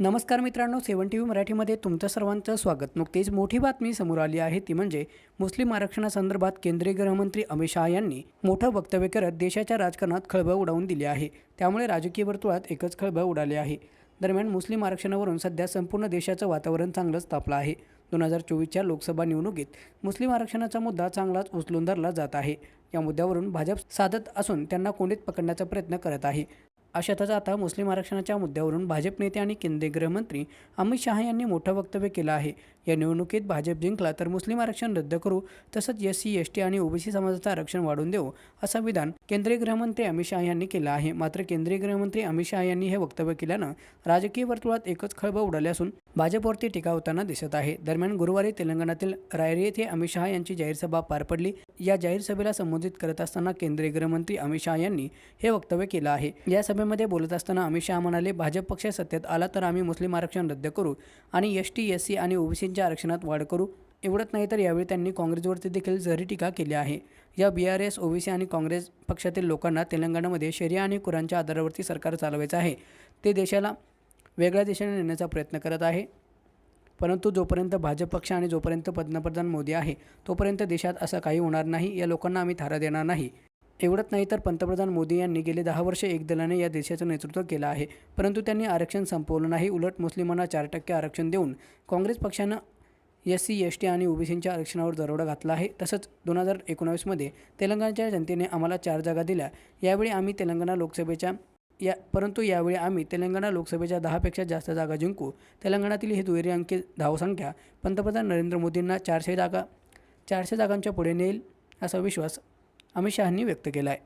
नमस्कार मित्रांनो सेवन T V मराठीमध्ये तुमचं सर्वांचं स्वागत. नुकतीच मोठी बातमी समोर आली आहे ती म्हणजे मुस्लिम आरक्षणासंदर्भात केंद्रीय गृहमंत्री अमित शहा यांनी मोठं वक्तव्य करत देशाच्या राजकारणात खळबळ उडवून दिली आहे. त्यामुळे राजकीय वर्तुळात एकच खळबळ उडाली आहे. दरम्यान मुस्लिम आरक्षणावरून सध्या संपूर्ण देशाचं वातावरण चांगलंच तापलं आहे. दोन हजार चोवीसच्या लोकसभा निवडणुकीत मुस्लिम आरक्षणाचा मुद्दा चांगलाच उचलून धरला जात आहे. या मुद्द्यावरून भाजप साधत असून त्यांना कोंडीत पकडण्याचा प्रयत्न करत आहे. अशातच आता मुस्लिम आरक्षणाच्या मुद्द्यावरून भाजप नेते आणि केंद्रीय गृहमंत्री अमित शहा यांनी मोठं वक्तव्य केलं आहे. या निवडणुकीत भाजप जिंकला तर मुस्लिम आरक्षण रद्द करू तसंच एस सी एस टी आणि ओबीसी समाजाचं आरक्षण वाढवून देऊ असं विधान केंद्रीय गृहमंत्री अमित शहा यांनी केलं आहे. मात्र केंद्रीय गृहमंत्री अमित शहा यांनी हे वक्तव्य केल्यानं राजकीय वर्तुळात एकच खळबळ उडाली असून भाजपवरती टीका होताना दिसत आहे. दरम्यान गुरुवारी तेलंगणातील रायरी येथे अमित शहा यांची जाहीर सभा पार पडली. या जाहीर सभेला संबोधित करत असताना केंद्रीय गृहमंत्री अमित शहा यांनी हे वक्तव्य केलं आहे. या सभेमध्ये बोलत असताना अमित शहा म्हणाले भाजप पक्ष सत्तेत आला तर आम्ही मुस्लिम आरक्षण रद्द करू आणि एस टी एस सी आणि ओबीसींच्या आरक्षणात वाढ करू. एवढंच नाही तर यावेळी त्यांनी काँग्रेसवरती देखील जरी टीका केली आहे. या बी आर एस ओबीसी आणि काँग्रेस पक्षातील लोकांना तेलंगणामध्ये शरिया आणि कुरांच्या आधारावरती सरकार चालवायचं आहे. ते देशाला वेगळ्या दिशेने नेण्याचा प्रयत्न करत आहे. परंतु जोपर्यंत भाजप पक्ष आणि जोपर्यंत पंतप्रधान मोदी आहे तोपर्यंत देशात असं काही होणार नाही या लोकांना आम्ही थारा देणार नाही. एवढंच नाही तर पंतप्रधान मोदी यांनी गेले दहा वर्षे एक दलाने या देशाचं नेतृत्व केलं आहे. परंतु त्यांनी आरक्षण संपवलं नाही उलट मुस्लिमांना चार टक्के आरक्षण देऊन काँग्रेस पक्षानं एस सी एस टी आणि ओबीसींच्या आरक्षणावर दरोडा घातला आहे. तसंच दोन हजार एकोणावीसमध्ये तेलंगणाच्या जनतेने आम्हाला चार जागा दिल्या. यावेळी आम्ही तेलंगणा लोकसभेच्या या परंतु यावेळी आम्ही तेलंगणा लोकसभेच्या दहापेक्षा जास्त जागा जिंकू. तेलंगणातील ही दुहेरी अंकी धावसंख्या पंतप्रधान नरेंद्र मोदींना चारशे जागा चारशे जागांच्या पुढे नेईल असा विश्वास अमित शहांनी व्यक्त केला आहे